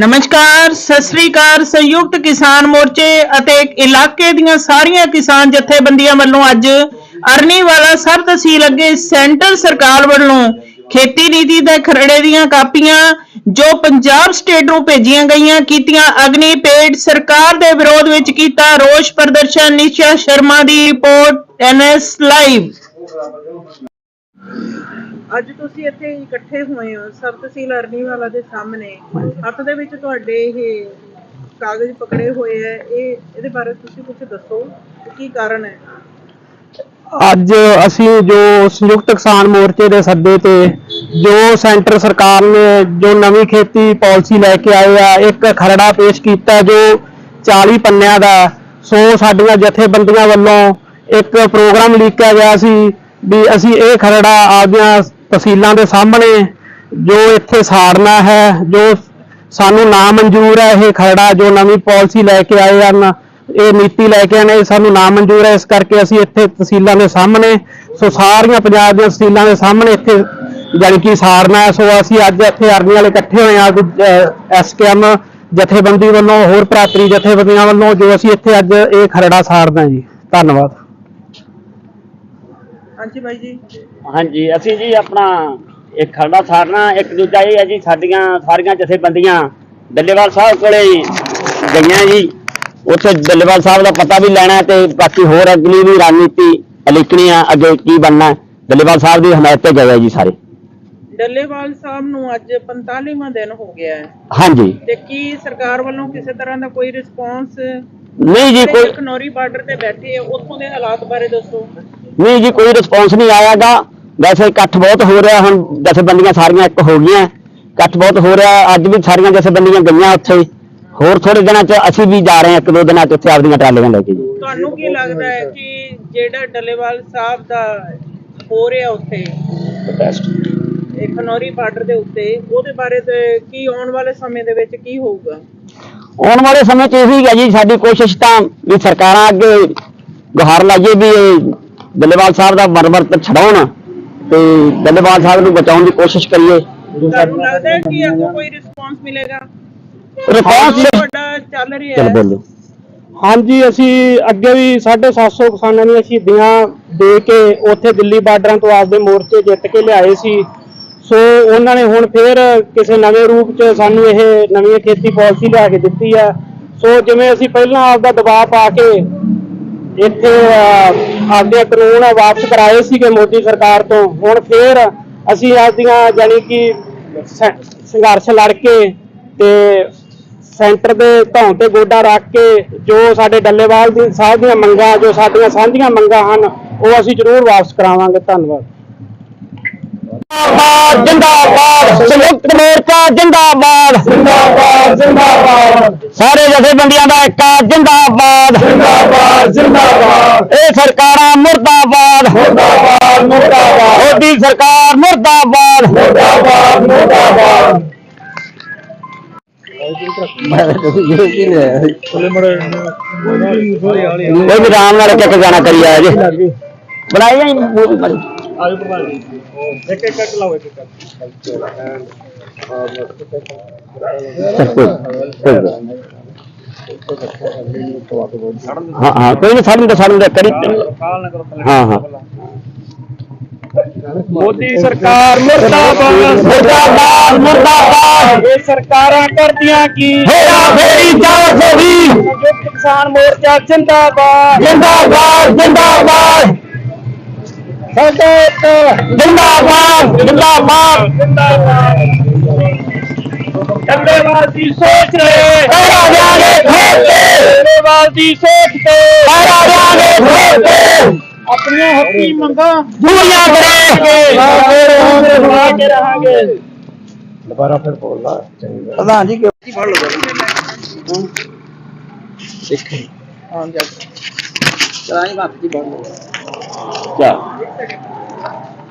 ਨਮਸਕਾਰ, ਸਤਿ ਸ੍ਰੀ ਅਕਾਲ। ਸੰਯੁਕਤ ਕਿਸਾਨ ਮੋਰਚੇ ਅਤੇ ਇਲਾਕੇ ਦੀਆਂ ਸਾਰੀਆਂ ਕਿਸਾਨ ਜਥੇਬੰਦੀਆਂ ਵੱਲੋਂ ਅੱਜ ਅਰਨੀਵਾਲਾ ਸਬ ਤਹਿਸੀਲ ਅੱਗੇ ਸੈਂਟਰ ਸਰਕਾਰ ਵੱਲੋਂ ਖੇਤੀ ਨੀਤੀ ਦੇ ਖਰੜੇ ਦੀਆਂ ਕਾਪੀਆਂ ਜੋ ਪੰਜਾਬ ਸਟੇਟ ਨੂੰ ਭੇਜੀਆਂ ਗਈਆਂ, ਕੀਤੀਆਂ ਅਗਨੀ ਪੇਡ ਸਰਕਾਰ ਦੇ ਵਿਰੋਧ ਵਿੱਚ ਕੀਤਾ ਰੋਸ ਪ੍ਰਦਰਸ਼ਨ। ਨਿਸ਼ਾ ਸ਼ਰਮਾ ਦੀ ਰਿਪੋਰਟ ਐਨਐਸ ਲਾਈਵ। ਅੱਜ ਤੁਸੀਂ ਇੱਥੇ ਇਕੱਠੇ ਹੋਏ ਹੋ ਸਬ ਤਹਿਸੀਲ ਅਰਨੀਵਾਲਾ ਦੇ ਸਾਹਮਣੇ। ਹੱਥ ਦੇ ਵਿੱਚ ਤੁਹਾਡੇ ਇਹ ਕਾਗਜ਼ ਪਕੜੇ ਹੋਏ ਹੈ ਇਹ, ਇਹਦੇ ਬਾਰੇ ਤੁਸੀਂ ਕੁਝ ਦੱਸੋ, ਕੀ ਕਾਰਨ ਹੈ? ਅੱਜ ਅਸੀਂ ਜੋ ਸੰਯੁਕਤ ਕਿਸਾਨ ਮੋਰਚੇ ਦੇ ਸੱਦੇ ਤੇ ਜੋ ਸੈਂਟਰ ਸਰਕਾਰ ਨੇ ਜੋ ਨਵੀਂ ਖੇਤੀ ਪਾਲਿਸੀ ਲੈ ਕੇ ਆਏ ਆ, ਇੱਕ ਖਰੜਾ ਪੇਸ਼ ਕੀਤਾ ਜੋ 40 ਪੰਨਿਆਂ ਦਾ, ਸੋ ਸਾਡੀਆਂ ਜਥੇਬੰਦੀਆਂ ਵੱਲੋਂ ਇੱਕ ਪ੍ਰੋਗਰਾਮ ਲਿਖਿਆ ਗਿਆ ਸੀ ਵੀ ਅਸੀਂ ਇਹ ਖਰੜਾ ਆਪਦੀਆਂ ਤਹਿਸੀਲਾਂ ਦੇ ਸਾਹਮਣੇ ਜੋ ਇੱਥੇ ਸਾੜਨਾ ਹੈ, ਜੋ ਸਾਨੂੰ ਨਾ ਮਨਜ਼ੂਰ ਹੈ ਇਹ ਖਰੜਾ, ਜੋ ਨਵੀਂ ਪਾਲਿਸੀ ਲੈ ਕੇ ਆਏ ਹਨ, ਇਹ ਨੀਤੀ ਲੈ ਕੇ ਆਏ ਨੇ ਸਾਨੂੰ ਨਾ ਮਨਜ਼ੂਰ ਹੈ, ਇਸ ਕਰਕੇ ਅਸੀਂ ਇੱਥੇ ਤਹਿਸੀਲਾਂ ਦੇ ਸਾਹਮਣੇ, ਸੋ ਸਾਰੀਆਂ ਪੰਜਾਬ ਦੀਆਂ ਤਹਿਸੀਲਾਂ ਦੇ ਸਾਹਮਣੇ ਇੱਥੇ ਜਾਣੀ ਕਿ ਸਾੜਨਾ ਸੋ ਅਸੀਂ ਅੱਜ ਇੱਥੇ ਆਰਮੀ ਵਾਲੇ ਇਕੱਠੇ ਹੋਏ ਆ ਐਸਕੇਐਮ ਜਥੇਬੰਦੀ ਵੱਲੋਂ, ਹੋਰ ਭਰਾਤਰੀ ਜਥੇਬੰਦੀਆਂ ਵੱਲੋਂ, ਜੋ ਅਸੀਂ ਇੱਥੇ ਅੱਜ ਇਹ ਖਰੜਾ ਸਾੜਦੇ ਜੀ। ਧੰਨਵਾਦ। ਹਾਂਜੀ ਬਾਈ ਜੀ। ਹਾਂਜੀ ਅਸੀਂ ਜੀ ਆਪਣਾ ਇੱਕ ਖਰੜਾ ਸਾਰਨਾ ਇੱਕ ਦੂਜਾ ਇਹ ਹੈ ਜੀ ਸਾਡੀਆਂ ਸਾਰੀਆਂ ਜਥੇਬੰਦੀਆਂ ਡੱਲੇਵਾਲ ਸਾਹਿਬ ਕੋਲੇ ਗਈਆਂ ਜੀ। ਉੱਥੇ ਡੱਲੇਵਾਲ ਸਾਹਿਬ ਦਾ ਪਤਾ ਵੀ ਲੈਣਾ ਤੇ ਬਾਕੀ ਹੋਰ ਅਗਲੀ ਵੀ ਰਣਨੀਤੀ ਲਿਖਣੀ ਆ ਅੱਗੇ ਕੀ ਬਣਨਾ ਡੱਲੇਵਾਲ ਸਾਹਿਬ ਦੀ ਹਮਾਇਤ ਤੇ ਗਏ ਜੀ ਸਾਰੇ। ਡੱਲੇਵਾਲ ਸਾਹਿਬ ਨੂੰ ਅੱਜ 45ਵਾਂ ਦਿਨ ਹੋ ਗਿਆ ਹੈ। ਹਾਂਜੀ। ਤੇ ਕੀ ਸਰਕਾਰ ਵੱਲੋਂ ਕਿਸੇ ਤਰ੍ਹਾਂ ਦਾ ਕੋਈ ਰਿਸਪੌਂਸ ਨਹੀਂ ਜੀ ਕੋਈ ਖਨੌਰੀ ਬਾਰਡਰ ਤੇ ਬੈਠੇ ਆ ਉੱਥੋਂ ਦੇ ਹਾਲਾਤ ਬਾਰੇ ਦੱਸੋ। ਨਹੀਂ ਜੀ ਕੋਈ ਰਿਸਪੌਂਸ ਨਹੀਂ ਆਇਆਗਾ। ਵੈਸੇ ਇਕੱਠ ਬਹੁਤ ਹੋ ਰਿਹਾ ਹੁਣ ਜਥੇਬੰਦੀਆਂ ਸਾਰੀਆਂ ਇੱਕ ਹੋ ਗਈਆਂ। ਇਕੱਠ ਬਹੁਤ ਹੋ ਰਿਹਾ ਅੱਜ ਵੀ ਸਾਰੀਆਂ ਜਥੇਬੰਦੀਆਂ ਗਈਆਂ ਉੱਥੇ। ਹੋਰ ਥੋੜੇ ਦਿਨਾਂ 'ਚ ਅਸੀਂ ਵੀ ਜਾ ਰਹੇ ਹਾਂ ਇੱਕ ਦੋ ਦਿਨਾਂ 'ਚ ਉੱਥੇ ਆਪਦੀਆਂ ਟਰਾਲੀਆਂ ਲੈ ਕੇ ਜੀ। ਤੁਹਾਨੂੰ ਕੀ ਲੱਗਦਾ ਹੈ ਕਿ ਜਿਹੜਾ ਡੱਲੇਵਾਲ ਸਾਹਿਬ ਦਾ ਹੋ ਰਿਹਾ ਉੱਥੇ ਇਹ ਖਨੌਰੀ ਬਾਰਡਰ ਦੇ ਉੱਤੇ ਉਹਦੇ ਬਾਰੇ ਤੇ ਕੀ ਆਉਣ ਵਾਲੇ ਸਮੇਂ ਦੇ ਵਿੱਚ ਕੀ ਹੋਊਗਾ? ਆਉਣ ਵਾਲੇ ਸਮੇਂ 'ਚ ਇਹੀ ਹੈ ਜੀ ਸਾਡੀ ਕੋਸ਼ਿਸ਼ ਤਾਂ ਵੀ ਸਰਕਾਰਾਂ ਅੱਗੇ ਗੁਹਾਰ ਲਾਈਏ ਵੀ ਇਹ ਦੱਲੇਵਾਲ ਸਾਹਿਬ ਦਾ ਵਰਵਰ ਛਡਾਉਣ। ਤੇ ਦੱਲੇਵਾਲ ਸਾਹਿਬ ਨੂੰ ਬਚਾਉਣ ਦੀ ਕੋਸ਼ਿਸ਼ ਕਰੀਏ। ਤੁਹਾਨੂੰ ਲੱਗਦਾ ਹੈ ਕਿ ਅੱਗੋਂ ਕੋਈ ਰਿਸਪੌਂਸ ਮਿਲੇਗਾ? ਰਿਸਪੌਂਸ ਤੁਹਾਡਾ ਚੱਲ ਰਿਹਾ ਚਲ ਹੈ। ਬੋਲੋ। ਹਾਂਜੀ ਅਸੀਂ ਅੱਗੇ ਵੀ 750 ਕਿਸਾਨਾਂ ਦੀਆਂ ਸ਼ਹੀਦੀਆਂ ਦੇ ਕੇ ਉੱਥੇ ਦਿੱਲੀ ਬਾਰਡਰਾਂ ਤੋਂ ਆਪਦੇ ਮੋਰਚੇ ਜਿੱਤ ਕੇ ਲਿਆਏ ਸੀ। ਸੋ ਉਹਨਾਂ ਨੇ ਹੁਣ ਫੇਰ ਕਿਸੇ ਨਵੇਂ ਰੂਪ 'ਚ ਸਾਨੂੰ ਇਹ ਨਵੀਂ ਖੇਤੀ ਪਾਲਿਸੀ ਲਿਆ ਕੇ ਦਿੱਤੀ ਹੈ ਸੋ ਜਿਵੇਂ ਅਸੀਂ ਪਹਿਲਾਂ ਆਪਦਾ ਦਬਾਅ ਪਾ ਕੇ ਇੱਥੇ ਆਪਦੇ ਕਾਨੂੰਨ ਵਾਪਸ ਕਰਾਏ ਸੀਗੇ ਮੋਦੀ ਸਰਕਾਰ ਤੋਂ। ਹੁਣ ਫੇਰ ਅਸੀਂ ਆਪਦੀਆਂ ਜਾਣੀ ਕਿ ਸੰਘਰਸ਼ ਲੜ ਕੇ ਤੇ ਸੈਂਟਰ ਦੇ ਧੌਣ ਤੇ ਗੋਡਾ ਰੱਖ ਕੇ ਜੋ ਸਾਡੇ ਡੱਲੇਵਾਲ ਦੀ ਸਾਹਿਬ ਦੀਆਂ ਮੰਗਾਂ, ਜੋ ਸਾਡੀਆਂ ਸਾਂਝੀਆਂ ਮੰਗਾਂ ਹਨ, ਉਹ ਅਸੀਂ ਜ਼ਰੂਰ ਵਾਪਸ ਕਰਾਵਾਂਗੇ। ਧੰਨਵਾਦ। ਜਿੰਦਾਬਾਦ ਜਿੰਦਾਬਾਦ ਸੰਯੁਕਤ ਮੋਰਚਾ ਜਿੰਦਾਬਾਦ। ਜਿੰਦਾਬਾਦ ਜਿੰਦਾਬਾਦ। ਸਾਰੇ ਜਥੇਬੰਦੀਆਂ ਦਾ ਇੱਕ ਜਿੰਦਾਬਾਦ। ਜਿੰਦਾਬਾਦ ਜਿੰਦਾਬਾਦ। ਇਹ ਸਰਕਾਰਾਂ ਮੁਰਦਾਬਾਦ। ਮੁਰਦਾਬਾਦ ਮੁਰਦਾਬਾਦ। ਮੋਦੀ ਸਰਕਾਰ ਮੁਰਦਾਬਾਦ। ਮੁਰਦਾਬਾਦ ਮੁਰਦਾਬਾਦ। ਕੋਈ ਵੀ ਰਾਮ ਨਾਲ ਇੱਕ ਗਾਣਾ ਕਰੀ ਆਇਆ ਜੀ। ਬਣਾਈ ਜਾਈ ਮੂਵੀ ਬਣੀ ਹਾਂ ਹਾਂ ਕੋਈ ਨਹੀਂ ਸਾਨੂੰ ਤਾਂ ਸਾਨੂੰ ਤਾਂ ਕਰੀ ਹਾਂ ਹਾਂ ਮੋਦੀ ਸਰਕਾਰ ਮੁਰਦਾਬਾਦ ਮੁਰਦਾਬਾਦ ਮੁਰਦਾਬਾਦ ਇਹ ਸਰਕਾਰਾਂ ਕਰਦੀਆਂ ਕੀ ਹੇਰਾ ਫੇਰੀ 420 ਸੰਯੁਕਤ ਕਿਸਾਨ ਮੋਰਚਾ ਜਿੰਦਾਬਾਦ ਜਿੰਦਾਬਾਦ ਜਿੰਦਾਬਾਦ। ਜਿੰਦਾਬਾਦ ਜਿੰਦਾਬਾਦ ਡੱਲੇਵਾਲ ਦੀ ਸੋਚ ਤੇ ਪਹਿਰਾ ਦਿਆਂਗੇ ਫੇਰ ਤੇ ਡੱਲੇਵਾਲ ਦੀ ਸੋਚ ਤੇ ਪਹਿਰਾ ਦਿਆਂਗੇ ਫੇਰ ਤੇ ਆਪਣੀਆਂ ਹੱਕੀ ਮੰਗਾਂ ਪੂਰੀਆਂ ਕਰਾਂਗੇ। ਬਣਾ ਕੇ। ਰਹਾਂਗੇ ਚਲ